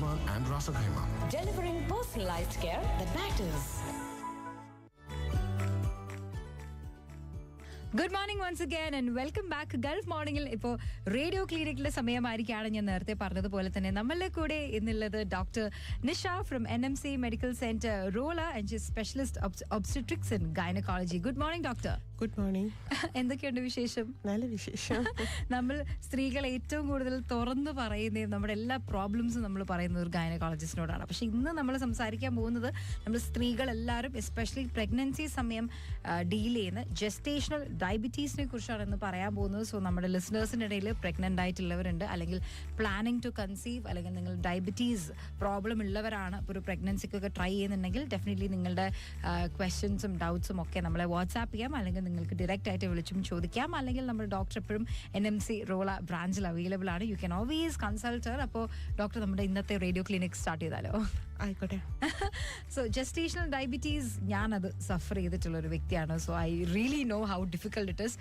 Ajman and Rasa Khaima. delivering personalized care that matters. Good morning once again and welcome back Gulf മോർണിംഗിൽ ഇപ്പോൾ radio ക്ലിനിക്കിലെ സമയമായിരിക്കാണ് ഞാൻ നേരത്തെ പറഞ്ഞതുപോലെ തന്നെ. നമ്മളുടെ കൂടെ ഇന്നുള്ളത് doctor Nisha from N M C medical centre Rolla and specialist obstetrics in gynaecology good morning doctor good morning എന്തൊക്കെയുണ്ട് വിശേഷം? നല്ല വിശേഷം. നമ്മൾ സ്ത്രീകൾ ഏറ്റവും കൂടുതൽ തുറന്നു പറയുന്നത് നമ്മുടെ എല്ലാ പ്രോബ്ലംസും നമ്മൾ പറയുന്നത് ഒരു ഗൈനക്കോളജിസ്റ്റിനോടാണ് പക്ഷെ ഇന്ന് നമ്മൾ സംസാരിക്കാൻ പോകുന്നത് നമ്മൾ സ്ത്രീകൾ എല്ലാവരും എസ്പെഷ്യലി പ്രഗ്നൻസി സമയം ഡീൽ ചെയ്യുന്ന ജസ്റ്റേഷണൽ ഡയബറ്റീസിനെ കുറിച്ചാണ് ഇന്ന് പറയാൻ പോകുന്നത്. സോ നമ്മുടെ ലിസണേഴ്സിന്റെ ഇടയിൽ പ്രഗ്നന്റ് ആയിട്ടുള്ളവരുണ്ട്. അല്ലെങ്കിൽ പ്ലാനിങ് ടു കൺസീവ് അല്ലെങ്കിൽ നിങ്ങൾ ഡയബറ്റീസ് പ്രോബ്ലം ഉള്ളവരാണ്. ഇപ്പോൾ ഒരു പ്രഗ്നൻസിക്കൊക്കെ ട്രൈ ചെയ്യുന്നുണ്ടെങ്കിൽ ഡെഫിനറ്റ്ലി നിങ്ങളുടെ ക്വസ്റ്റ്യൻസും ഡൗട്ട്സും ഒക്കെ നമ്മളെ വാട്സാപ്പ് ചെയ്യാം. അല്ലെങ്കിൽ നിങ്ങൾക്ക് ഡയറക്റ്റ് ആയിട്ട് വിളിച്ചും ചോദിക്കാം. അല്ലെങ്കിൽ നമ്മുടെ ഡോക്ടർ എപ്പോഴും എൻ എം സി റോള ബ്രാഞ്ചിൽ അവൈലബിൾ ആണ്. You can always consult her അപ്പോൾ ഡോക്ടർ നമ്മുടെ ഇന്നത്തെ റേഡിയോ ക്ലിനിക് സ്റ്റാർട്ട് ചെയ്താലോ? ആയിക്കോട്ടെ. സോ ജസ്റ്റേഷണൽ ഡയബറ്റീസ് ഞാനത് സഫർ ചെയ്തിട്ടുള്ള ഒരു വ്യക്തിയാണ്. So I really know how difficult it is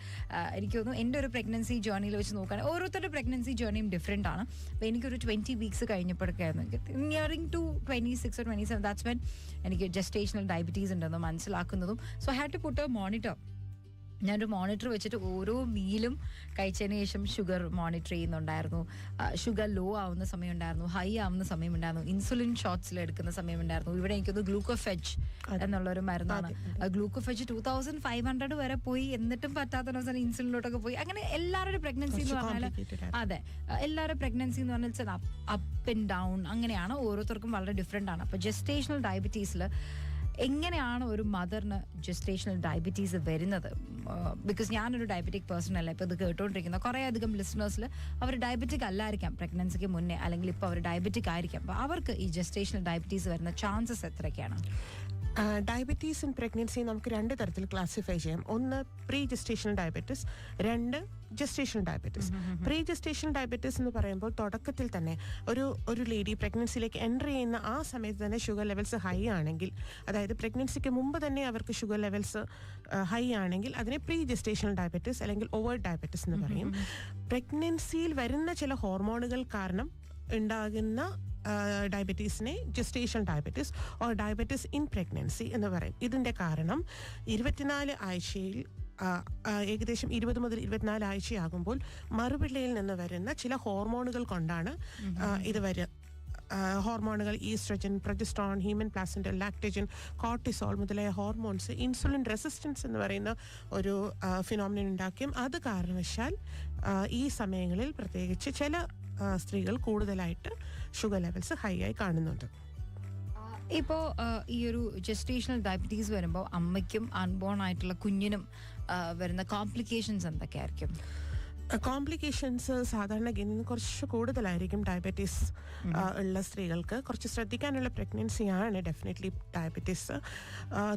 എനിക്ക് തോന്നുന്നു എന്റെ ഒരു പ്രഗ്നൻസി ജേർണിയിൽ വെച്ച് നോക്കുകയാണെങ്കിൽ ഓരോരുത്തരുടെ പ്രഗ്നൻസി ജേർണിയും ഡിഫറെന്റ് ആണ്. അപ്പോൾ എനിക്കൊരു twenty weeks കഴിഞ്ഞപ്പോഴൊക്കെയായിരുന്നു. Nearing to twenty six twenty seven that's when എനിക്ക് ജസ്റ്റേഷണൽ ഡയബറ്റീസ് ഉണ്ടെന്ന് മനസ്സിലാക്കുന്നതും. So had to put a monitor ഞാനൊരു മോണിറ്റർ വെച്ചിട്ട് ഓരോ മീലും കഴിച്ചതിന് ശേഷം ഷുഗർ മോണിറ്റർ ചെയ്യുന്നുണ്ടായിരുന്നു. ഷുഗർ ലോ ആവുന്ന സമയമുണ്ടായിരുന്നു ഹൈ ആവുന്ന സമയമുണ്ടായിരുന്നു ഇൻസുലിൻ ഷോട്ട്സിൽ എടുക്കുന്ന സമയമുണ്ടായിരുന്നു. ഇവിടെ എനിക്കൊന്ന് ഗ്ലൂക്കോഫെജ് എന്നുള്ള ഒരു മരുന്നാണ്. Glucophage two thousand five hundred വരെ പോയി എന്നിട്ടും പറ്റാത്ത അവസാനം ഇൻസുലിനിലോട്ടൊക്കെ പോയി. അങ്ങനെ എല്ലാവരുടെ പ്രഗ്നൻസി എന്ന് പറഞ്ഞാൽ അതെ. എല്ലാവരുടെ പ്രഗ്നൻസി എന്ന് പറഞ്ഞാൽ അപ്പ് ആൻഡ് ഡൗൺ അങ്ങനെയാണ്. ഓരോരുത്തർക്കും വളരെ ഡിഫറെന്റ് ആണ്. അപ്പോൾ ജസ്റ്റേഷണൽ ഡയബറ്റീസിൽ എങ്ങനെയാണ് ഒരു മദറിന് ജസ്റ്റേഷണൽ ഡയബറ്റീസ് വരുന്നത്? ബിക്കോസ് ഞാനൊരു ഡയബറ്റിക് പേഴ്സൺ അല്ല ഇപ്പോൾ ഇത് കേട്ടുകൊണ്ടിരിക്കുന്ന കുറേ അധികം ലിസണേഴ്സിൽ അവർ ഡയബറ്റിക് അല്ലായിരിക്കാം പ്രഗ്നൻസിക്ക് മുന്നേ അല്ലെങ്കിൽ ഇപ്പോൾ അവർ ഡയബറ്റിക് ആയിരിക്കാം. അപ്പോൾ അവർക്ക് ഈ ജസ്റ്റേഷണൽ ഡയബറ്റീസ് വരുന്ന ചാൻസസ് എത്രയൊക്കെയാണ്? ഡയബറ്റീസ് ഇൻ പ്രഗ്നൻസി നമുക്ക് രണ്ട് തരത്തിൽ ക്ലാസിഫൈ ചെയ്യാം. ഒന്ന് പ്രീ ജസ്റ്റേഷണൽ ഡയബറ്റിസ് രണ്ട് gestation diabetes pre gestation diabetes എന്ന് പറയുമ്പോൾ തുടക്കത്തിൽ തന്നെ ഒരു ഒരു ലേഡി പ്രഗ്നൻസിയിലേക്ക് എന്റർ ചെയ്യുന്ന ആ സമയത്ത് തന്നെ ഷുഗർ ലെവൽസ് ഹൈ ആണെങ്കിൽ അതായത് പ്രഗ്നൻസിക്ക് മുമ്പ് തന്നെ അവർക്ക് ഷുഗർ ലെവൽസ് ഹൈ ആണെങ്കിൽ അതിനെ പ്രീ ജസ്റ്റേഷണൽ ഡയബറ്റിസ് അല്ലെങ്കിൽ ഓവർ ഡയബറ്റിസ് എന്ന് പറയും. പ്രഗ്നൻസിയിൽ വരുന്ന ചില ഹോർമോണുകൾ കാരണം ഉണ്ടാകുന്ന ഡയബറ്റീസിനെ gestation diabetes or diabetes in pregnancy എന്ന് പറയും. ഇതിന്റെ കാരണം ഇരുപത്തിനാല് ആഴ്ചയിൽ ഏകദേശം ഇരുപത് മുതൽ ഇരുപത്തിനാല് ആഴ്ചയാകുമ്പോൾ മറുപിള്ളയിൽ നിന്ന് വരുന്ന ചില ഹോർമോണുകൾ കൊണ്ടാണ് ഇത് വരിക ഹോർമോണുകൾ oestrogen progesterone human placental lactogen cortisol മുതലായ ഹോർമോൺസ് ഇൻസുലിൻ റെസിസ്റ്റൻസ് എന്ന് പറയുന്ന ഒരു ഫിനോമിനൻ ഉണ്ടാക്കും അത് കാരണവശാൽ ഈ സമയങ്ങളിൽ പ്രത്യേകിച്ച് ചില സ്ത്രീകൾ കൂടുതലായിട്ട് ഷുഗർ ലെവൽസ് ഹൈ ആയി കാണുന്നുണ്ട്. ഇപ്പോൾ ഈ ഒരു ജസ്റ്റേഷണൽ ഡയബറ്റീസ് വരുമ്പോൾ അമ്മയ്ക്കും അൺബോൺ ആയിട്ടുള്ള കുഞ്ഞിനും വരുന്ന കോംപ്ലിക്കേഷൻസ് എന്തൊക്കെയായിരിക്കും? കോംപ്ലിക്കേഷൻസ് സാധാരണഗതിയിൽ കുറച്ച് കൂടുതലായിരിക്കും ഡയബറ്റീസ് ഉള്ള സ്ത്രീകൾക്ക്. കുറച്ച് ശ്രദ്ധിക്കാനുള്ള പ്രഗ്നൻസിയാണ് ഡെഫിനറ്റ്ലി ഡയബറ്റീസ്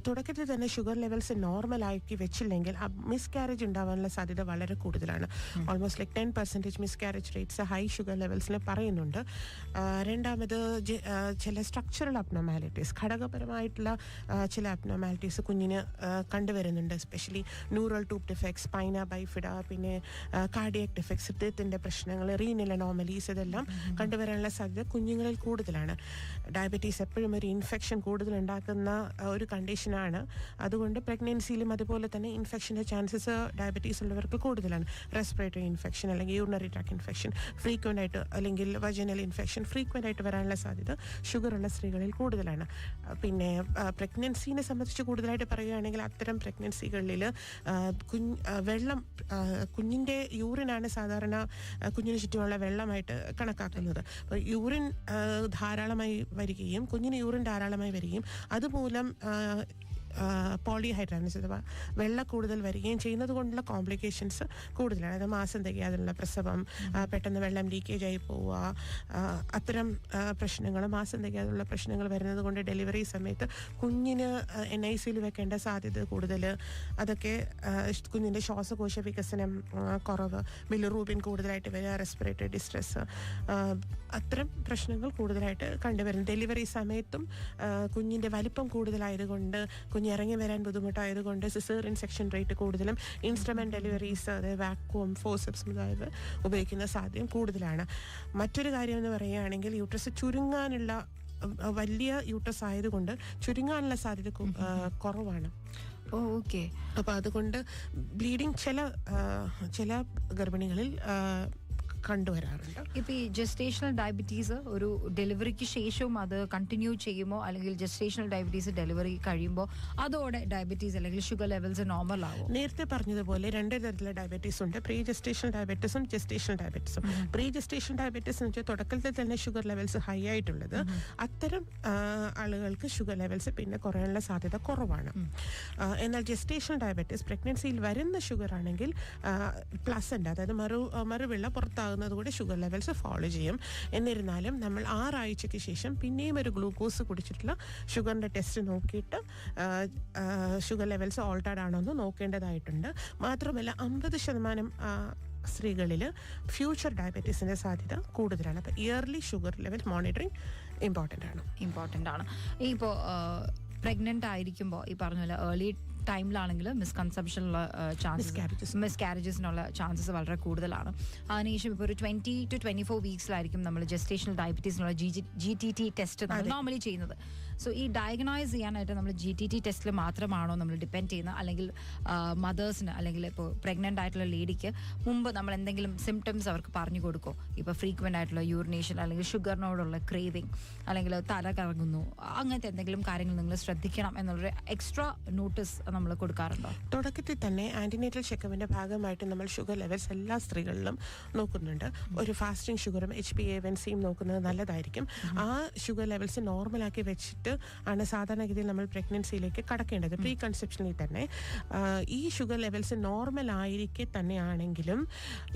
തുടക്കത്തിൽ തന്നെ ഷുഗർ ലെവൽസ് നോർമൽ ആക്കി വെച്ചില്ലെങ്കിൽ മിസ്കാരേജ് ഉണ്ടാവാനുള്ള സാധ്യത വളരെ കൂടുതലാണ്. Almost like ten percentage miscarriage rates high sugar ലെവൽസിന് പറയുന്നുണ്ട്. രണ്ടാമത് ചില സ്ട്രക്ചറൽ അബ്നോമാലിറ്റീസ് ഘടകപരമായിട്ടുള്ള ചില അബ്നോമാലിറ്റീസ് കുഞ്ഞിന് കണ്ടുവരുന്നുണ്ട്. Especially neural tube defects spina bifida പിന്നെ കാർഡിയക് ഡിഫക്ട്സ് ഹൃദയത്തിന്റെ പ്രശ്നങ്ങൾ റീനൽ അനോമലീസ് ഇതെല്ലാം കണ്ടുവരാനുള്ള സാധ്യത കുഞ്ഞുങ്ങളിൽ കൂടുതലാണ്. ഡയബറ്റീസ് എപ്പോഴും ഒരു ഇൻഫെക്ഷൻ കൂടുതൽ ഉണ്ടാക്കുന്ന ഒരു കണ്ടീഷനാണ് അതുകൊണ്ട് പ്രഗ്നൻസിയിലും അതുപോലെ തന്നെ ഇൻഫെക്ഷന്റെ ചാൻസസ് ഡയബറ്റീസ് ഉള്ളവർക്ക് കൂടുതലാണ്. റെസ്പിറേറ്ററി ഇൻഫെക്ഷൻ അല്ലെങ്കിൽ യൂറിനറി ട്രാക്ക് ഇൻഫെക്ഷൻ ഫ്രീക്വന്റ് ആയിട്ട് അല്ലെങ്കിൽ വജനൽ ഇൻഫെക്ഷൻ ഫ്രീക്വന്റ് ആയിട്ട് വരാനുള്ള സാധ്യത ഷുഗർ ഉള്ള സ്ത്രീകളിൽ കൂടുതലാണ്. പിന്നെ പ്രഗ്നൻസിനെ സംബന്ധിച്ച് കൂടുതലായിട്ട് പറയുകയാണെങ്കിൽ അത്തരം പ്രഗ്നൻസികളിൽ കുഞ്ഞ് വെള്ളം കുഞ്ഞിന്റെ കുഞ്ഞിന്റെ യൂറിനാണ് സാധാരണ കുഞ്ഞിന് ചുറ്റുമുള്ള വെള്ളമായിട്ട് കണക്കാക്കുന്നത്. അപ്പോൾ യൂറിൻ ധാരാളമായി വരികയും കുഞ്ഞിന് യൂറിൻ ധാരാളമായി വരികയും അതുമൂലം പോളിഹൈഡ്രാനസ് അഥവാ വെള്ള കൂടുതൽ വരികയും ചെയ്യുന്നത് കൊണ്ടുള്ള കോംപ്ലിക്കേഷൻസ് കൂടുതലാണ്. അത് മാസം തികയാതുള്ള പ്രസവം പെട്ടെന്ന് വെള്ളം ലീക്കേജ് ആയി പോവുക അത്തരം പ്രശ്നങ്ങൾ മാസം തികയാതുള്ള പ്രശ്നങ്ങൾ വരുന്നത് കൊണ്ട് ഡെലിവറി സമയത്ത് കുഞ്ഞിന് എൻ ഐ സിയിൽ വെക്കേണ്ട സാധ്യത കൂടുതൽ. അതൊക്കെ കുഞ്ഞിന്റെ ശ്വാസകോശ വികസനം കുറവ് ബില്ലുറൂബിൻ കൂടുതലായിട്ട് വരിക റെസ്പിറേറ്ററി ഡിസ്ട്രെസ് അത്തരം പ്രശ്നങ്ങൾ കൂടുതലായിട്ട് കണ്ടുവരുന്നു. ഡെലിവറി സമയത്തും കുഞ്ഞിന്റെ വലിപ്പം കൂടുതലായതുകൊണ്ട് കുഞ്ഞിറങ്ങി വരാൻ ബുദ്ധിമുട്ടായതുകൊണ്ട് സിസേറിയൻ സെക്ഷൻ റേറ്റ് കൂടുതലും ഇൻസ്ട്രുമെന്റ് ഡെലിവറീസ് അതായത് വാക്വം ഫോസപ്സ് മുതലായവ ഉപയോഗിക്കുന്ന സാധ്യം കൂടുതലാണ്. മറ്റൊരു കാര്യം എന്ന് പറയുകയാണെങ്കിൽ യൂട്രസ് ചുരുങ്ങാനുള്ള വലിയ യൂട്രസ് ആയതുകൊണ്ട് ചുരുങ്ങാനുള്ള സാധ്യത കുറവാണ്. ഓക്കെ. അപ്പോൾ അതുകൊണ്ട് ബ്ലീഡിങ് ചില ചില ഗർഭിണികളിൽ കണ്ടുവരാറുണ്ട്. ഇപ്പൊ ഈ ജസ്റ്റേഷണൽ ഡയബറ്റീസ് ഒരു ഡെലിവറിക്ക് ശേഷവും അത് കണ്ടിന്യൂ ചെയ്യുമോ? അല്ലെങ്കിൽ ജസ്റ്റേഷണൽ ഡയബറ്റീസ് ഡെലിവറി കഴിയുമ്പോൾ അതോടെ ഡയബറ്റീസ് അല്ലെങ്കിൽ ഷുഗർ ലെവൽസ് നോർമൽ ആവും? നേരത്തെ പറഞ്ഞതുപോലെ രണ്ട് തരത്തിലുള്ള ഡയബറ്റീസ് ഉണ്ട്. പ്രീ ജസ്റ്റേഷണൽ ഡയബറ്റീസും ജസ്റ്റേഷണൽ ഡയബറ്റീസും പ്രീ ജസ്റ്റേഷണൽ ഡയബറ്റീസ് എന്ന് വെച്ചാൽ തുടക്കത്തിൽ തന്നെ ഷുഗർ ലെവൽസ് ഹൈ ആയിട്ടുള്ളത്. അത്തരം ആളുകൾക്ക് ഷുഗർ ലെവൽസ് പിന്നെ കുറയാനുള്ള സാധ്യത കുറവാണ്. എന്നാൽ ജസ്റ്റേഷണൽ ഡയബറ്റീസ് പ്രഗ്നൻസിയിൽ വരുന്ന ഷുഗർ ആണെങ്കിൽ പ്ലസന്റ് അതായത് മറു മറുവിള്ള പുറത്താകുന്നത് കൂടെ ഷുഗർ ലെവൽസ് ഫോളോ ചെയ്യും. എന്നിരുന്നാലും നമ്മൾ ആറാഴ്ചയ്ക്ക് ശേഷം പിന്നെയും ഒരു ഗ്ലൂക്കോസ് കുടിച്ചിട്ടുള്ള ഷുഗറിന്റെ ടെസ്റ്റ് നോക്കിയിട്ട് ഷുഗർ ലെവൽസ് ഓൾട്ടേഡ് ആണോ എന്ന് നോക്കേണ്ടതായിട്ടുണ്ട്. മാത്രമല്ല അമ്പത് ശതമാനം സ്ത്രീകളിൽ ഫ്യൂച്ചർ ഡയബറ്റീസിന്റെ സാധ്യത കൂടുതലാണ്. അപ്പോൾ early sugar level monitoring important ആണ്. ഇമ്പോർട്ടന്റ് ആണ്. ഇപ്പോൾ പ്രഗ്നന്റ് ആയിരിക്കുമ്പോൾ ഈ പറഞ്ഞ പോലെ ഏർലി ടൈമിലാണെങ്കിൽ മിസ്കൺസെപ്ഷനുള്ള ചാൻസസ് മിസ് മിസ്കാരേജസിനുള്ള ചാൻസസ് വളരെ കൂടുതലാണ്. അതിനുശേഷം ഇപ്പോൾ ഒരു ട്വന്റി ടു ട്വന്റി ഫോർ വീക്സിലായിരിക്കും നമ്മൾ gestational ഡയബറ്റീസിനുള്ള G G T T test normally ചെയ്യുന്നത്. സോ ഈ ഡയഗ്നോസ് ചെയ്യാനായിട്ട് നമ്മൾ ജി ടി ടി ടെസ്റ്റിൽ മാത്രമാണോ നമ്മൾ ഡിപ്പെൻഡ് ചെയ്യുന്നത്? അല്ലെങ്കിൽ മദേഴ്സിന് അല്ലെങ്കിൽ ഇപ്പോൾ പ്രഗ്നന്റ് ആയിട്ടുള്ള ലേഡിക്ക് മുമ്പ് നമ്മൾ എന്തെങ്കിലും സിംറ്റംസ് അവർക്ക് പറഞ്ഞു കൊടുക്കും? ഇപ്പോൾ ഫ്രീക്വന്റ് ആയിട്ടുള്ള യൂറിനേഷൻ അല്ലെങ്കിൽ ഷുഗറിനോടുള്ള ക്രേവിങ് അല്ലെങ്കിൽ തല കറങ്ങുന്നു. അങ്ങനത്തെ എന്തെങ്കിലും കാര്യങ്ങൾ നിങ്ങൾ ശ്രദ്ധിക്കണം എന്നുള്ളൊരു എക്സ്ട്രാ നോട്ടീസ് നമ്മൾ കൊടുക്കാറുണ്ടോ? തുടക്കത്തിൽ തന്നെ ആന്റിനേറ്റൽ ചെക്കപ്പിന്റെ ഭാഗമായിട്ട് നമ്മൾ ഷുഗർ ലെവൽസ് എല്ലാ സ്ത്രീകളിലും നോക്കുന്നുണ്ട്. ഒരു ഫാസ്റ്റിംഗ് ഷുഗറും എച്ച് പി എ വെൻസിയും നോക്കുന്നത് നല്ലതായിരിക്കും. ആ ഷുഗർ ലെവൽസ് നോർമലാക്കി വെച്ചിട്ട് ആണ് സാധാരണഗതിയിൽ നമ്മൾ പ്രഗ്നൻസിയിലേക്ക് കടക്കേണ്ടത്. പ്രീ കൺസെപ്ഷനിൽ തന്നെ. ഈ ഷുഗർ ലെവൽസ് നോർമൽ ആയിരിക്കെ തന്നെയാണെങ്കിലും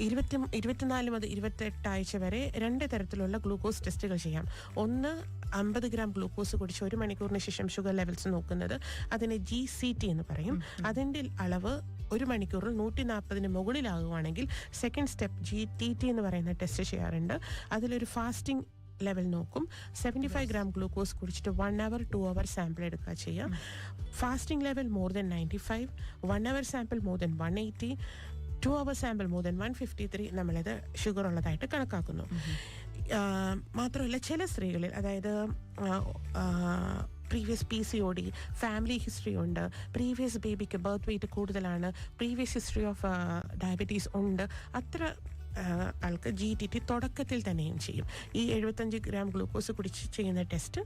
ഇരുപത്തി ഇരുപത്തിനാല് മുതൽ ഇരുപത്തെട്ട് ആഴ്ച വരെ രണ്ട് തരത്തിലുള്ള ഗ്ലൂക്കോസ് ടെസ്റ്റുകൾ ചെയ്യാം. ഒന്ന് അമ്പത് ഗ്രാം ഗ്ലൂക്കോസ് കുടിച്ച് ഒരു മണിക്കൂറിന് ശേഷം ഷുഗർ ലെവൽസ് നോക്കുന്നത് അതിനെ ജി സി ടി എന്ന് പറയും. അതിന്റെ അളവ് ഒരു മണിക്കൂറിൽ നൂറ്റി നാൽപ്പതിന് മുകളിലാകുവാണെങ്കിൽ second step G T T എന്ന് പറയുന്ന ടെസ്റ്റ് ചെയ്യാറുണ്ട്. അതിലൊരു ഫാസ്റ്റിംഗ് ലെവൽ നോക്കും. സെവന്റി ഫൈവ് ഗ്രാം ഗ്ലൂക്കോസ് കുടിച്ചിട്ട് one hour two hour sample എടുക്കുക ചെയ്യാം fasting level more than ninety five one hour sample more than one eighty two hour sample more than one fifty three നമ്മളത് sugar ഉള്ളതായിട്ട് കണക്കാക്കുന്നു. മാത്രമല്ല ചില സ്ത്രീകളിൽ അതായത് previous P C O D family history ഉണ്ട്. പ്രീവിയസ് ബേബിക്ക് ബർത്ത് വെയിറ്റ് കൂടുതലാണ്. പ്രീവിയസ് ഹിസ്റ്ററി ഓഫ് ഡയബറ്റീസ് ഉണ്ട്. അത്ര ആൾക്ക് ജി ടി ടി തുടക്കത്തിൽ തന്നെയും ചെയ്യും. ഈ എഴുപത്തഞ്ച് ഗ്രാം ഗ്ലൂക്കോസ് കുടിച്ച് ചെയ്യുന്ന ടെസ്റ്റ്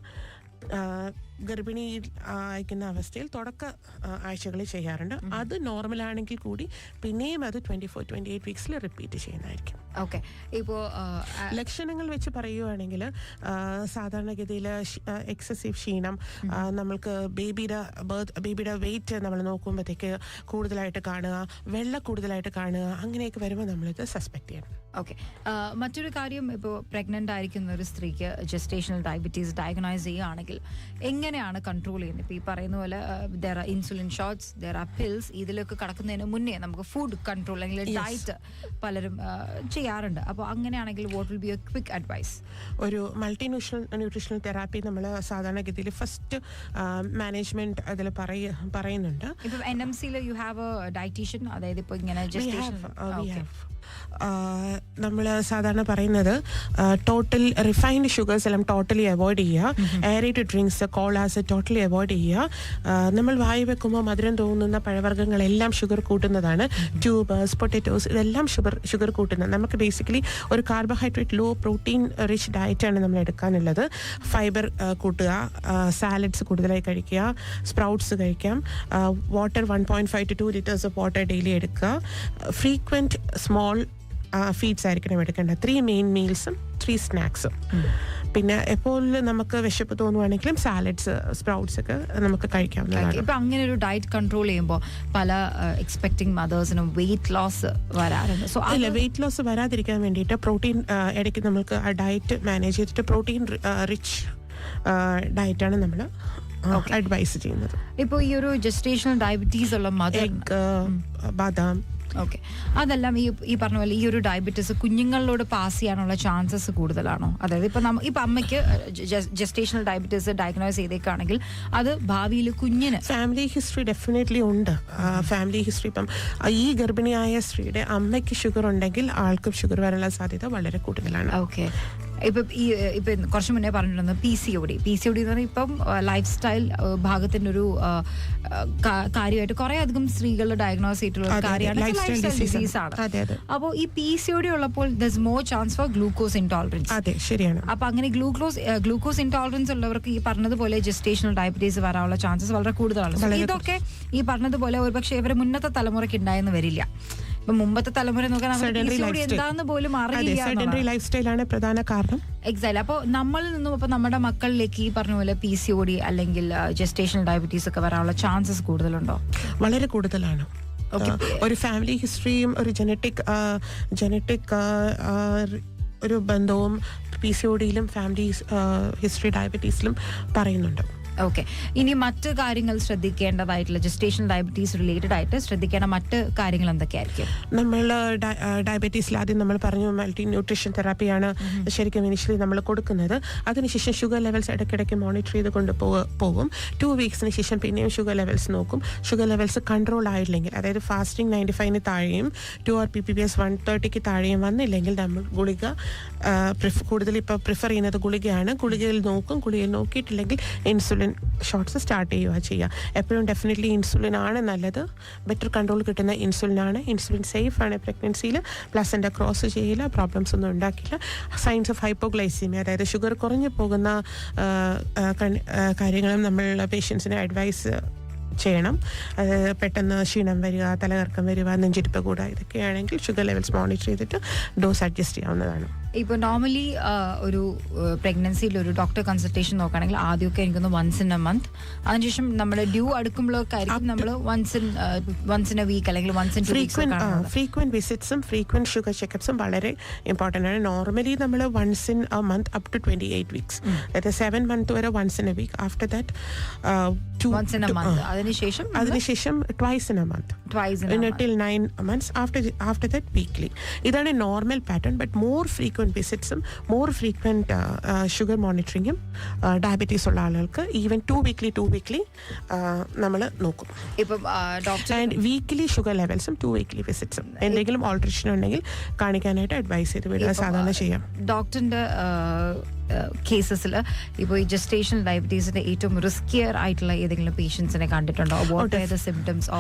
ഗർഭിണി അയക്കുന്ന അവസ്ഥയിൽ തുടക്ക ആഴ്ചകളിൽ ചെയ്യാറുണ്ട്. അത് നോർമൽ ആണെങ്കിൽ കൂടി പിന്നെയും അത് ട്വന്റി ഫോർ ട്വന്റി എയ്റ്റ് വീക്സിൽ റിപ്പീറ്റ് ചെയ്യുന്നതായിരിക്കും. ഓക്കെ. ഇപ്പോൾ ലക്ഷണങ്ങൾ വെച്ച് പറയുകയാണെങ്കിൽ സാധാരണഗതിയിൽ എക്സസീവ് ക്ഷീണം നമ്മൾക്ക് ബേബിയുടെ ബർത്ത് ബേബിയുടെ വെയിറ്റ് നമ്മൾ നോക്കുമ്പോഴത്തേക്ക് കൂടുതലായിട്ട് കാണുക വെള്ള കൂടുതലായിട്ട് കാണുക അങ്ങനെയൊക്കെ വരുമ്പോൾ നമ്മളിത് സസ്പെക്ട് ചെയ്യണം. ഓക്കെ. മറ്റൊരു കാര്യം ഇപ്പോൾ പ്രഗ്നന്റ് ആയിരിക്കുന്ന ഒരു സ്ത്രീക്ക് ജസ്റ്റേഷണൽ ഡയബറ്റീസ് ഡയഗ്നോസ് ചെയ്യുകയാണെങ്കിൽ എങ്ങനെയാണ് കൺട്രോൾ ചെയ്യുന്നത്? ഇപ്പോൾ ഈ പറയുന്ന പോലെ there are insulin shots there are pills ഇതിലൊക്കെ കടക്കുന്നതിന് മുന്നേ നമുക്ക് ഫുഡ് കൺട്രോൾ അല്ലെങ്കിൽ ഡയറ്റ് പലരും ചെയ്യാറുണ്ട്. അപ്പോൾ അങ്ങനെയാണെങ്കിൽ what will be a quick advice ഒരു മൾട്ടി ന്യൂട്രിഷണൽ ന്യൂട്രീഷണൽ തെറാപ്പി നമ്മൾ സാധാരണഗതിയിൽ ഫസ്റ്റ് മാനേജ്മെന്റ് അതിൽ പറയ പറയുന്നുണ്ട്. ഇപ്പം എൻ എം സിയിൽ യു ഹാവ് എ ഡയറ്റീഷ്യൻ അതായത് ഇപ്പോൾ ഇങ്ങനെ നമ്മൾ സാധാരണ പറയുന്നത് ടോട്ടൽ റിഫൈൻഡ് ഷുഗേഴ്സ് എല്ലാം ടോട്ടലി അവോയ്ഡ് ചെയ്യുക. Aerated drinks colas totally avoid ചെയ്യുക. നമ്മൾ വായി വെക്കുമ്പോൾ മധുരം തോന്നുന്ന പഴവർഗങ്ങളെല്ലാം ഷുഗർ കൂട്ടുന്നതാണ്. ട്യൂബേഴ്സ് പൊട്ടറ്റോസ് ഇതെല്ലാം ഷുഗർ ഷുഗർ കൂട്ടുന്നത്. നമുക്ക് ബേസിക്കലി ഒരു കാർബോഹൈഡ്രേറ്റ് ലോ പ്രോട്ടീൻ റിച്ച് ഡയറ്റാണ് നമ്മൾ എടുക്കാനുള്ളത്. ഫൈബർ കൂട്ടുക. സാലഡ്സ് കൂടുതലായി കഴിക്കുക. സ്പ്രൗട്ട്സ് കഴിക്കാം. Water one point five to two litres of water daily എടുക്കുക. ഫ്രീക്വന്റ് സ്മോൾ ഫീഡ്സ് ആയിരിക്കണം എടുക്കേണ്ടത്. ത്രീ മെയിൻ മീൽസും ത്രീ സ്നാക്സും പിന്നെ എപ്പോൾ നമുക്ക് വിശപ്പ് തോന്നുവാണെങ്കിലും സാലഡ്സ് സ്പ്രൗട്ട്സ് ഒക്കെ നമുക്ക് കഴിക്കാവുന്നതാണ്. ഇപ്പൊ അങ്ങനെ ഒരു ഡയറ്റ് കൺട്രോൾ ചെയ്യുമ്പോൾ പല എക്സ്പെക്ടിങ് മദേഴ്സിനും വെയിറ്റ് ലോസ് വരാറുണ്ട്. സോ അല്ല വെയിറ്റ് ലോസ് വരാതിരിക്കാൻ വേണ്ടിയിട്ട് പ്രോട്ടീൻ ഇടയ്ക്ക് നമുക്ക് ആ ഡയറ്റ് മാനേജ് ചെയ്തിട്ട് പ്രോട്ടീൻ റിച്ച് ഡയറ്റാണ് നമ്മൾ അഡ്വൈസ് ചെയ്യുന്നത്. ഇപ്പോൾ ഈ ഒരു ജസ്റ്റേഷണൽ ഡയബറ്റീസ് ഉള്ള മദർ ബാദാം ഓക്കെ അതെല്ലാം ഈ ഈ പറഞ്ഞ പോലെ ഈ ഒരു ഡയബറ്റിസ് കുഞ്ഞുങ്ങളിലോട് പാസ് ചെയ്യാനുള്ള ചാൻസസ് കൂടുതലാണോ? അതായത് ഇപ്പൊ നമ്മ ഇപ്പൊ അമ്മയ്ക്ക് ജസ്റ്റേഷണൽ ഡയബറ്റീസ് ഡയഗ്നോസ് ചെയ്തേക്കാണെങ്കിൽ അത് ഭാവിയിൽ കുഞ്ഞിന് ഫാമിലി ഹിസ്റ്ററി ഡെഫിനറ്റ്ലി ഉണ്ട്. ഫാമിലി ഹിസ്റ്ററി ഇപ്പം ഈ ഗർഭിണിയായ സ്ത്രീയുടെ അമ്മയ്ക്ക് ഷുഗർ ഉണ്ടെങ്കിൽ ആൾക്കും ഷുഗർ വരാനുള്ള സാധ്യത വളരെ കൂടുതലാണ്. ഓക്കെ ഇപ്പൊ ഈ ഇപ്പൊ കുറച്ച് മുന്നേ പറഞ്ഞിട്ടുണ്ട് P C O D. P C O D എന്ന് പറഞ്ഞാൽ ഇപ്പം ലൈഫ് സ്റ്റൈൽ ഭാഗത്തിന്റെ ഒരു കാര്യമായിട്ട് കുറെ അധികം സ്ത്രീകൾ ഡയഗ്നോസ് ചെയ്തിട്ടുള്ള ഒരു. കാര്യമാണ്. ലൈഫ് സ്റ്റൈൽ ആണ്. ഡിസീസ്. അപ്പോൾ ഈ പി സി ഒ ഡി ഉള്ളപ്പോൾ thus more chance for glucose intolerance അതെ ശരിയാണ്. അപ്പൊ അങ്ങനെ ഗ്ലൂക്കോസ് ഗ്ലൂക്കോസ് ഇൻടോളറൻസ് ഉള്ളവർക്ക് ഈ പറഞ്ഞതുപോലെ ജസ്റ്റേഷണൽ ഡയബറ്റീസ് വരാനുള്ള ചാൻസസ് വളരെ കൂടുതലാണ്. ഇതൊക്കെ ഈ പറഞ്ഞതുപോലെ ഒരുപക്ഷെ ഇവരെ മുന്നത്തെ തലമുറയ്ക്ക് ഉണ്ടായെന്ന് വരില്ല. ഇപ്പൊ മുമ്പത്തെ തലമുറ നോക്കാൻ. എന്താന്ന് പോലും അറിയില്ല ലൈഫ് സ്റ്റൈലാണ് പ്രധാന കാരണം. എക്സാക്ട് അപ്പോൾ നമ്മളിൽ നിന്നും ഇപ്പൊ നമ്മുടെ മക്കളിലേക്ക് ഈ പറഞ്ഞ പോലെ പി സി ഒ ഡി അല്ലെങ്കിൽ ജസ്റ്റേഷണൽ ഡയബറ്റീസ് ഒക്കെ വരാനുള്ള ചാൻസസ് കൂടുതലുണ്ടോ? വളരെ കൂടുതലാണ്. ഒരു ഫാമിലി ഹിസ്റ്ററിയും ഒരു ജനറ്റിക് ജനറ്റിക് ഒരു ബന്ധവും പി സി ഒ ഡിയിലും ഫാമിലി ഹിസ്റ്ററി ഡയബറ്റീസിലും പറയുന്നുണ്ട്. ഓക്കെ ഇനി മറ്റ് കാര്യങ്ങൾ ശ്രദ്ധിക്കേണ്ടതായിട്ടുള്ള ജസ്റ്റേഷൻ ഡയബറ്റീസ് റിലേറ്റഡ് ആയിട്ട് ശ്രദ്ധിക്കേണ്ട മറ്റ് കാര്യങ്ങൾ എന്തൊക്കെയായിരിക്കും? നമ്മൾ ഡയബറ്റീസിൽ ആദ്യം നമ്മൾ പറഞ്ഞു മൾട്ടി ന്യൂട്രീഷൻ തെറാപ്പിയാണ് ശരിക്കും ഇനിഷ്യലി നമ്മൾ കൊടുക്കുന്നത്. അതിനുശേഷം ഷുഗർ ലെവൽസ് ഇടയ്ക്കിടയ്ക്ക് മോണിറ്റർ ചെയ്ത് കൊണ്ട് പോകും. ടു വീക്സിന് ശേഷം പിന്നെയും ഷുഗർ ലെവൽസ് നോക്കും. ഷുഗർ ലെവൽസ് കൺട്രോൾ ആയില്ലെങ്കിൽ അതായത് ഫാസ്റ്റിംഗ് നയന്റി ഫൈവിന് താഴെയും two hour P P B S one തേർട്ടിക്ക് താഴെയും വന്നില്ലെങ്കിൽ നമ്മൾ ഗുളിക കൂടുതൽ ഇപ്പോൾ പ്രിഫർ ചെയ്യുന്നത് ഗുളികയാണ്. ഗുളികയിൽ നോക്കും. ഗുളികയിൽ നോക്കിയിട്ടില്ലെങ്കിൽ ഇൻസുലിൻ ഷോട്ട്സ് സ്റ്റാർട്ട് ചെയ്യുക ചെയ്യുക. എപ്പോഴും ഡെഫിനറ്റ്ലി ഇൻസുലിൻ ആണ് നല്ലത്. ബെറ്റർ കൺട്രോൾ കിട്ടുന്ന ഇൻസുലിൻ ആണ്. ഇൻസുലിൻ സേഫ് ആണ് പ്രഗ്നൻസിയിൽ പ്ലസിന്റെ ക്രോസ് ചെയ്യില്ല പ്രോബ്ലംസ് ഒന്നും ഉണ്ടാക്കില്ല. സൈൻസ് ഓഫ് ഹൈപ്പോഗ്ലൈസീമിയ അതായത് ഷുഗർ കുറഞ്ഞു പോകുന്ന കാര്യങ്ങളും നമ്മൾ പേഷ്യൻസിന് അഡ്വൈസ് ചെയ്യണം. പെട്ടെന്ന് ക്ഷീണം വരിക തലകറക്കം വരിക നെഞ്ചിരിപ്പ് കൂടുക ഇതൊക്കെയാണെങ്കിൽ ഷുഗർ ലെവൽസ് മോണിറ്റർ ചെയ്തിട്ട് ഡോസ് അഡ്ജസ്റ്റ് ചെയ്യാവുന്നതാണ്. ഇപ്പൊ നോർമലി ഒരു പ്രഗ്നൻസിയിൽ ഒരു ഡോക്ടർ കൺസൾട്ടേഷൻ നോക്കുകയാണെങ്കിൽ ആദ്യമൊക്കെ എനിക്കൊന്ന് വൺസ് ഇൻ എ മന്ത് അതിനുശേഷം നമ്മുടെ ഡ്യൂ അടുക്കുമ്പോഴൊക്കെ ആയിരിക്കും നമ്മൾ once in once in a week അല്ലെങ്കിൽ once in frequent frequent weeks frequent വിസിറ്റ്സും frequent sugar ചെക്കപ്സും വളരെ ഇമ്പോർട്ടന്റ് ആണ്. നോർമലി നമ്മൾ once in a month up to twenty eight weeks അതായത് സെവൻ മന്ത് വരെ once in a week after that to once in a month അതിനുശേഷം അതിനുശേഷം twice in a month twice till nine months after after that weekly ഇതാണ് normal pattern but more frequent വിസിറ്റ്സും more frequent sugar മോണിറ്ററിങ്ങും diabetes ഉള്ള ആളുകൾക്ക് even two weekly two weekly നമ്മൾ നോക്കും. ഇപ്പം doctor and weekly sugar ലെവൽസും ടു വീക്ക്ലി വിസിറ്റ്സും എന്തെങ്കിലും ഓൾട്രേഷൻ ഉണ്ടെങ്കിൽ കാണിക്കാനായിട്ട് അഡ്വൈസ് ചെയ്ത് വിടുക സാധാരണ ചെയ്യാം. ഡോക്ടറിന്റെ കേസസിൽ ഇപ്പോൾ ഈ ജസ്റ്റേഷൻ ഡയബറ്റീസിന്റെ ഏറ്റവും റിസ്കിയർ ആയിട്ടുള്ള ഏതെങ്കിലും പേഷ്യൻസിനെ കണ്ടിട്ടുണ്ടോ? What are the symptoms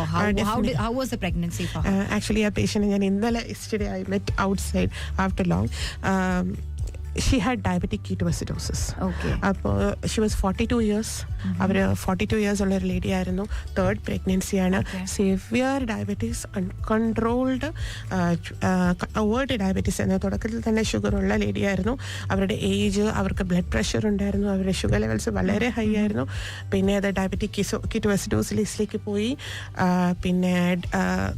how was the pregnancy actually ആ പേഷ്യന്റ് ഞാൻ ഇന്നലെ yesterday I met outside after long she had diabetic ketoacidosis അപ്പോൾ she was forty two years our forty two years ഉള്ള ഒരു ലേഡി ആയിരുന്നു. Third പ്രഗ്നൻസിയാണ്. Severe diabetes uncontrolled overt diabetes എന്ന തുടക്കത്തിൽ തന്നെ ഷുഗർ ഉള്ള ലേഡി ആയിരുന്നു. അവരുടെ ഏജ് അവർക്ക് ബ്ലഡ് പ്രഷർ ഉണ്ടായിരുന്നു. അവരുടെ ഷുഗർ ലെവൽസ് വളരെ ഹൈ ആയിരുന്നു. പിന്നെ അത് ഡയബറ്റിക് കിസോ കിറ്റോസിഡോസിലിസിലേക്ക് പോയി. പിന്നെ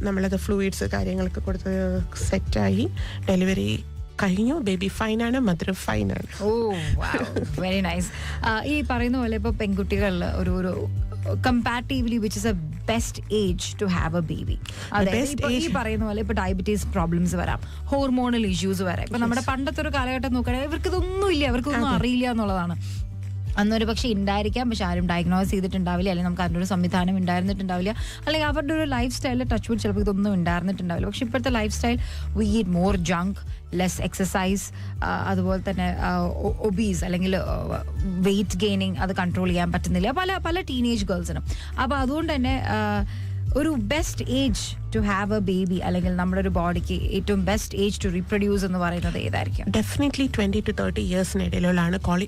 നമ്മളത് ഫ്ലൂയിഡ്സ് കാര്യങ്ങളൊക്കെ കൊടുത്ത് സെറ്റായി ഡെലിവറി കഴിഞ്ഞു. ബേബി ഫൈനാണ് മദർ ഫൈനാണ് ഓ വെരി നൈസ് ഈ പറയുന്ന പോലെ ഇപ്പൊ പെൺകുട്ടികൾ ഒരു ഒരു comparatively which is a best age to have a baby ഈ പറയുന്ന പോലെ ഇപ്പൊ ഡയബറ്റീസ് പ്രോബ്ലംസ് വരാം. ഹോർമോണൽ ഇഷ്യൂസ് വരാം. ഇപ്പൊ നമ്മുടെ പണ്ടത്തെ ഒരു കാലഘട്ടം നോക്കുകയാണെങ്കിൽ ഇവർക്ക് ഇതൊന്നും ഇല്ല ഇവർക്കൊന്നും അറിയില്ല എന്നുള്ളതാണ്. അന്നൊരു പക്ഷേ ഉണ്ടായിരിക്കാം പക്ഷെ ആരും ഡയഗ്നോസ് ചെയ്തിട്ടുണ്ടാവില്ല. അല്ലെങ്കിൽ നമുക്ക് അതിന്റെ ഒരു സംവിധാനം ഉണ്ടായിരുന്നിട്ടുണ്ടാവില്ല അല്ലെങ്കിൽ അവരുടെ ഒരു ലൈഫ് സ്റ്റൈലിൽ ടച്ച് വുഡ് ചിലപ്പോൾ ഇതൊന്നും ഉണ്ടായിരുന്നിട്ടുണ്ടാവില്ല പക്ഷെ ഇപ്പോഴത്തെ lifestyle we eat more junk less exercise അതുപോലെ തന്നെ ഒബീസ് അല്ലെങ്കിൽ വെയിറ്റ് ഗെയിനിങ് അത് കൺട്രോൾ ചെയ്യാൻ പറ്റുന്നില്ല. പല പല ടീനേജ് ഗേൾസിനും അപ്പോൾ അതുകൊണ്ട് തന്നെ ഒരു best age to have a baby അല്ലെങ്കിൽ നമ്മുടെ ഒരു ബോഡിക്ക് ഏറ്റവും ബെസ്റ്റ് ഏജ് ടു റീപ്രൊഡ്യൂസ് എന്ന് പറയുന്നത് ഏതായിരിക്കും? ഡെഫിനറ്റ്ലി ട്വന്റി ടു തേർട്ടി ഇയേഴ്സിനിടയിലുള്ളതാണ് ക്വാളി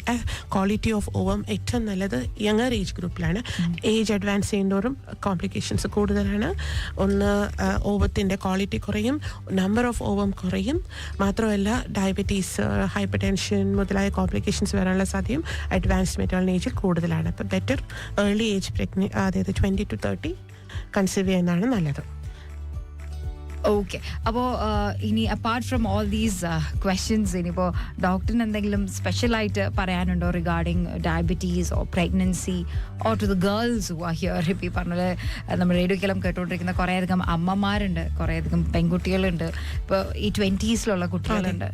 ക്വാളിറ്റി ഓഫ് ഓവം ഏറ്റവും നല്ലത് യങ്ങർ ഏജ് ഗ്രൂപ്പിലാണ് ഏജ് അഡ്വാൻസ് ചെയ്യുന്നതോറും കോംപ്ലിക്കേഷൻസ് കൂടുതലാണ്. ഒന്ന് ഓവത്തിന്റെ ക്വാളിറ്റി കുറയും നമ്പർ ഓഫ് ഓവം കുറയും. മാത്രമല്ല ഡയബറ്റീസ് ഹൈപ്പർ ടെൻഷൻ മുതലായ കോംപ്ലിക്കേഷൻസ് വരാനുള്ള സാധ്യതയും അഡ്വാൻസ് മെറ്റോളിന് ഏജിൽ കൂടുതലാണ്. അപ്പോൾ ബെറ്റർ ഏർലി ഏജ് പ്രഗ്ന അതായത് ട്വന്റി ടു തേർട്ടി കൺസീവ് ചെയ്യുന്നതാണ് നല്ലത്. ഓക്കെ അപ്പോൾ ഇനി apart from all these questions ഇനിയിപ്പോൾ ഡോക്ടറിന് എന്തെങ്കിലും സ്പെഷ്യലായിട്ട് പറയാനുണ്ടോ regarding diabetes or pregnancy or to the girls here ഇപ്പോൾ ഈ പറഞ്ഞത് നമ്മൾ റേഡിയോക്കെല്ലാം കേട്ടുകൊണ്ടിരിക്കുന്ന കുറേയധികം അമ്മമാരുണ്ട് കുറേയധികം പെൺകുട്ടികളുണ്ട്. ഇപ്പോൾ ഈ ട്വന്റീസിലുള്ള കുട്ടികളുണ്ട്.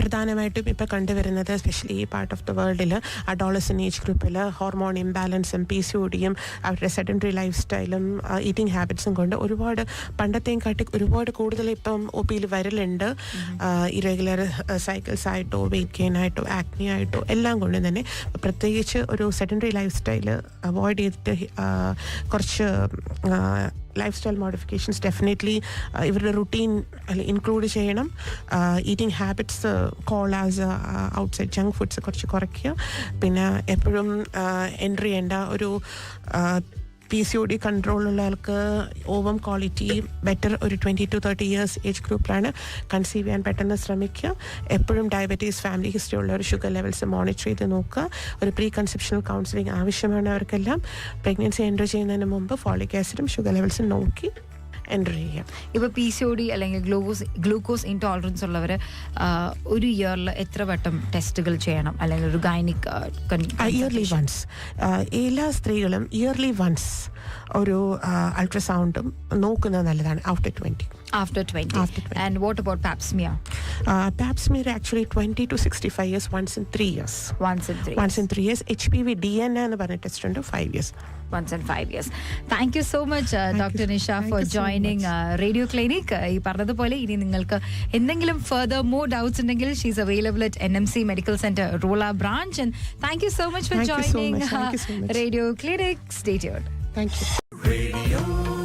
പ്രധാനമായിട്ടും ഇപ്പോൾ കണ്ടുവരുന്നത് സ്പെഷ്യലി ഈ പാർട്ട് ഓഫ് ദ വേൾഡിൽ അഡോളസൻ ഏജ് ഗ്രൂപ്പിൽ ഹോർമോൺ ഇംബാലൻസും പി സി ഒടിയും അവരുടെ സെഡന്ററി ലൈഫ് സ്റ്റൈലും ഈറ്റിംഗ് ഹാബിറ്റ്സും കൊണ്ട് ഒരുപാട് പണ്ടത്തെയും കാട്ടി ഒരുപാട് കൂടുതൽ ഇപ്പം ഒ പിയിൽ വരലുണ്ട്. ഇറഗുലർ സൈക്കിൾസ് ആയിട്ടോ വെയിറ്റ് ഗെയിൻ ആയിട്ടോ ആക്നി ആയിട്ടോ എല്ലാം കൊണ്ട് തന്നെ പ്രത്യേകിച്ച് ഒരു സെക്കൻഡറി ലൈഫ് സ്റ്റൈൽ അവോയ്ഡ് ചെയ്തിട്ട് കുറച്ച് ലൈഫ് സ്റ്റൈൽ മോഡിഫിക്കേഷൻസ് ഡെഫിനറ്റ്ലി ഇവരുടെ റുട്ടീൻ ഇൻക്ലൂഡ് ചെയ്യണം. Eating habits colas outside junk foods കുറച്ച് കുറയ്ക്കുക. പിന്നെ എപ്പോഴും എൻട്രി ചെയ്യേണ്ട ഒരു പി സി ഒ ഡി കൺട്രോളുള്ള ഓവം ക്വാളിറ്റി ബെറ്റർ ഒരു twenty to thirty years age ഗ്രൂപ്പിലാണ് conceive ചെയ്യാൻ പെട്ടെന്ന് ശ്രമിക്കുക. എപ്പോഴും ഡയബറ്റീസ് ഫാമിലി ഹിസ്റ്ററി ഉള്ളവർ ഷുഗർ ലെവൽസ് മോണിറ്റർ ചെയ്ത് നോക്കുക. ഒരു പ്രീ കൺസെപ്ഷണൽ കൗൺസിലിംഗ് ആവശ്യമാണ് അവർക്കെല്ലാം. പ്രഗ്നൻസി എന്റർ ചെയ്യുന്നതിന് മുമ്പ് ഫോളിക് ആസിഡും ഷുഗർ ലെവൽസും നോക്കി എന്റർ ചെയ്യാം ഇപ്പോൾ പി സി ഒ ഡി അല്ലെങ്കിൽ ഗ്ലൂക്കോസ് ഗ്ലൂക്കോസ് ഇൻടോളറൻസ് ഉള്ളവർ ഒരു ഇയറിൽ എത്ര വട്ടം ടെസ്റ്റുകൾ ചെയ്യണം? അല്ലെങ്കിൽ ഒരു ഗൈനിക് ഇയർലി വൺസ് എല്ലാ സ്ത്രീകളും ഇയർലി വൺസ് ഒരു അൾട്രാസൗണ്ടും നോക്കുന്നത് നല്ലതാണ്. After twenty after twenty twenty 20. And what about pap smear pap smear actually twenty to sixty five years once in three years once in three once in three years H P V D N എന്ന് പറഞ്ഞ test ഉണ്ട് five years once in five years. Thank you so much, uh, Dr. Nisha, Thank for you so joining uh, Radio Clinic. Uh, ഈ പറഞ്ഞതുപോലെ ഇനി നിങ്ങൾക്ക് എന്തെങ്കിലും further more doubts ഉണ്ടെങ്കിൽ she's available at N M C medical centre റൂള branch and thank you so much for Thank you so joining much. Thank you so much. Radio clinic സ്റ്റേറ്റ്യൂഡ് thank you Radio